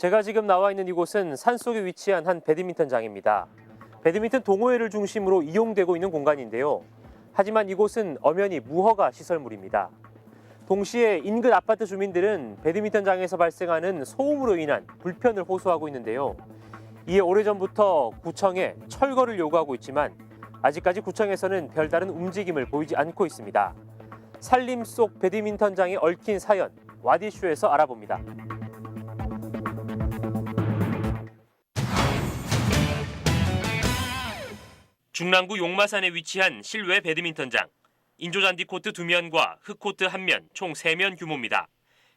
제가 지금 나와 있는 이곳은 산속에 위치한 한 배드민턴장입니다. 배드민턴 동호회를 중심으로 이용되고 있는 공간인데요. 하지만 이곳은 엄연히 무허가 시설물입니다. 동시에 인근 아파트 주민들은 배드민턴장에서 발생하는 소음으로 인한 불편을 호소하고 있는데요. 이에 오래전부터 구청에 철거를 요구하고 있지만 아직까지 구청에서는 별다른 움직임을 보이지 않고 있습니다. 산림 속 배드민턴장에 얽힌 사연 와디쇼에서 알아봅니다. 중랑구 용마산에 위치한 실외 배드민턴장. 인조잔디 코트 두 면과 흙코트 한 면, 총세면 규모입니다.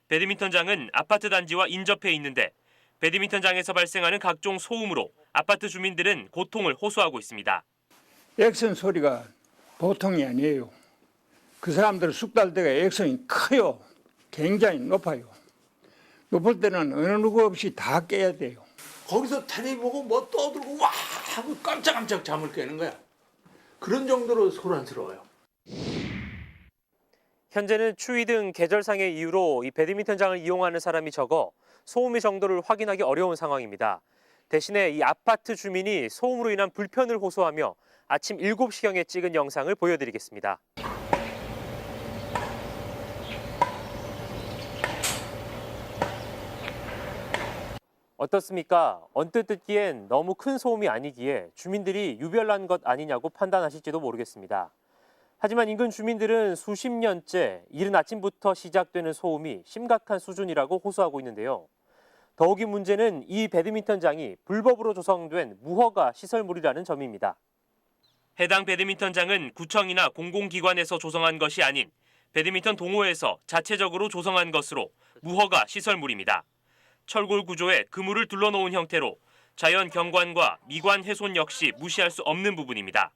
배드민턴장은 아파트 단지와 인접해 있는데 배드민턴장에서 발생하는 각종 소음으로 아파트 주민들은 고통을 호소하고 있습니다. 액션 소리가 보통이 아니에요. 그 사람들 숙달대가 액션이 커요. 굉장히 높아요. 높을 때는 어느 누구 없이 다 깨야 돼요. 거기서 텔레비 보고 뭐 떠들고 와 하고 깜짝깜짝 잠을 깨는 거야. 그런 정도로 소란스러워요. 현재는 추위 등 계절상의 이유로 이 배드민턴장을 이용하는 사람이 적어 소음의 정도를 확인하기 어려운 상황입니다. 대신에 이 아파트 주민이 소음으로 인한 불편을 호소하며 아침 7시경에 찍은 영상을 보여드리겠습니다. 어떻습니까? 언뜻 듣기엔 너무 큰 소음이 아니기에 주민들이 유별난 것 아니냐고 판단하실지도 모르겠습니다. 하지만 인근 주민들은 수십 년째 이른 아침부터 시작되는 소음이 심각한 수준이라고 호소하고 있는데요. 더욱이 문제는 이 배드민턴장이 불법으로 조성된 무허가 시설물이라는 점입니다. 해당 배드민턴장은 구청이나 공공기관에서 조성한 것이 아닌 배드민턴 동호회에서 자체적으로 조성한 것으로 무허가 시설물입니다. 철골 구조에 그물을 둘러놓은 형태로 자연 경관과 미관 훼손 역시 무시할 수 없는 부분입니다.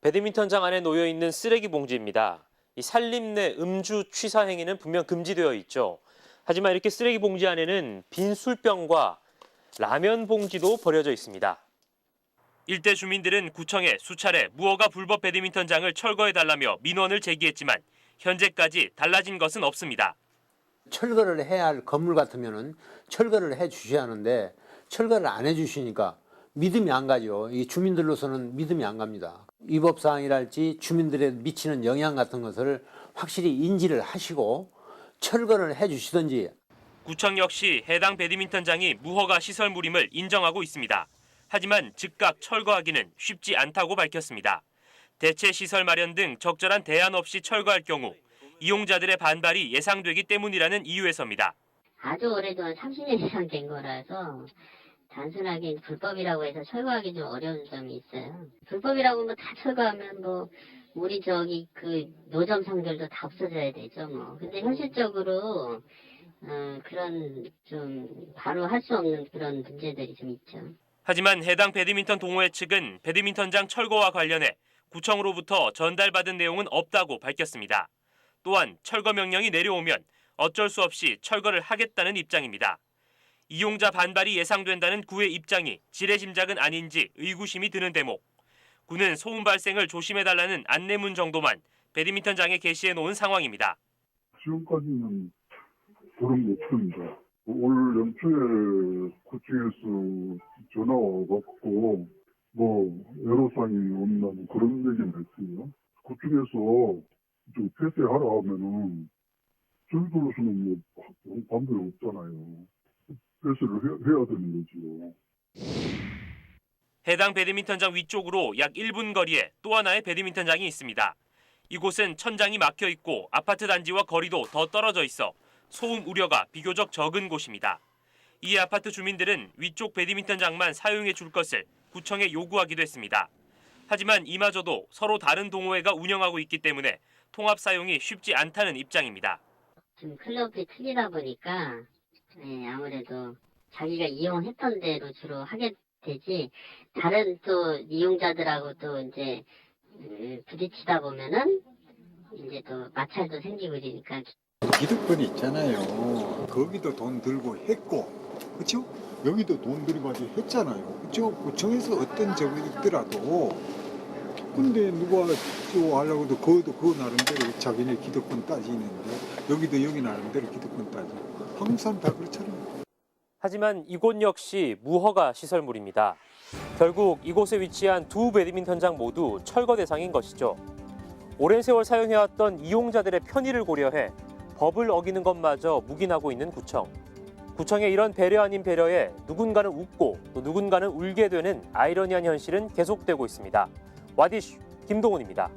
배드민턴장 안에 놓여 있는 쓰레기 봉지입니다. 이 산림 내 음주 취사 행위는 분명 금지되어 있죠. 하지만 이렇게 쓰레기 봉지 안에는 빈 술병과 라면 봉지도 버려져 있습니다. 일대 주민들은 구청에 수차례 무허가 불법 배드민턴장을 철거해달라며 민원을 제기했지만 현재까지 달라진 것은 없습니다. 철거를 해야 할 건물 같으면은 철거를 해 주셔야 하는데 철거를 안 해 주시니까 믿음이 안 가죠. 이 주민들로서는 믿음이 안 갑니다. 위법 사항이랄지 주민들에 미치는 영향 같은 것을 확실히 인지를 하시고 철거를 해 주시든지 구청 역시 해당 배드민턴장이 무허가 시설물임을 인정하고 있습니다. 하지만 즉각 철거하기는 쉽지 않다고 밝혔습니다. 대체 시설 마련 등 적절한 대안 없이 철거할 경우 이용자들의 반발이 예상되기 때문이라는 이유에서입니다. 아주 오래전 30년 이상 된 거라서 단순하게 불법이라고 해서 철거하기 좀 어려운 점이 있어요. 불법이라고 뭐 다 철거하면 뭐 우리 저기 그 노점 상들도 다 없어져야 되죠 뭐. 근데 현실적으로 어, 그런 좀 바로 할 수 없는 그런 문제들이 좀 있죠. 하지만 해당 배드민턴 동호회 측은 배드민턴장 철거와 관련해 구청으로부터 전달받은 내용은 없다고 밝혔습니다. 또한 철거 명령이 내려오면 어쩔 수 없이 철거를 하겠다는 입장입니다. 이용자 반발이 예상된다는 구의 입장이 지레짐작은 아닌지 의구심이 드는 대목. 구는 소음 발생을 조심해달라는 안내문 정도만 배드민턴장에 게시해 놓은 상황입니다. 지금까지는 그런 게 없습니다. 올 연초에 구청에서 전화 와갖고 뭐 애로사항이 없나는 그런 얘기는 했어요. 구청에서 좀 폐쇄하라 하면은 저희들로서는 뭐 반대가 없잖아요. 폐쇄를 해, 해야 되는 거지요. 해당 배드민턴장 위쪽으로 약 1분 거리에 또 하나의 배드민턴장이 있습니다. 이곳은 천장이 막혀 있고 아파트 단지와 거리도 더 떨어져 있어 소음 우려가 비교적 적은 곳입니다. 이 아파트 주민들은 위쪽 배드민턴장만 사용해 줄 것을 구청에 요구하기도 했습니다. 하지만 이마저도 서로 다른 동호회가 운영하고 있기 때문에 통합 사용이 쉽지 않다는 입장입니다. 지금 클럽이 틀리다 보니까 예, 아무래도 자기가 이용했던 대로 주로 하게 되지 다른 또 이용자들하고 또 이제 음, 부딪히다 보면은 이제 또 마찰도 생기고 이러니까 기득권이 있잖아요. 거기도 돈 들고 했고, 그렇죠? 여기도 돈 아주 했잖아요. 그렇죠? 구청에서 어떤 적이 있더라도 근데 누가 저 하려고 해도 그것도 그 나름대로 자기네 기득권 따지는데 여기도 여기 나름대로 기득권 따지고 한국 다 그렇잖아요. 하지만 이곳 역시 무허가 시설물입니다. 결국 이곳에 위치한 두 배드민턴장 모두 철거 대상인 것이죠. 오랜 세월 사용해왔던 이용자들의 편의를 고려해 법을 어기는 것마저 묵인하고 있는 구청. 구청의 이런 배려 아닌 배려에 누군가는 웃고 또 누군가는 울게 되는 아이러니한 현실은 계속되고 있습니다. 와디슈 김동훈입니다.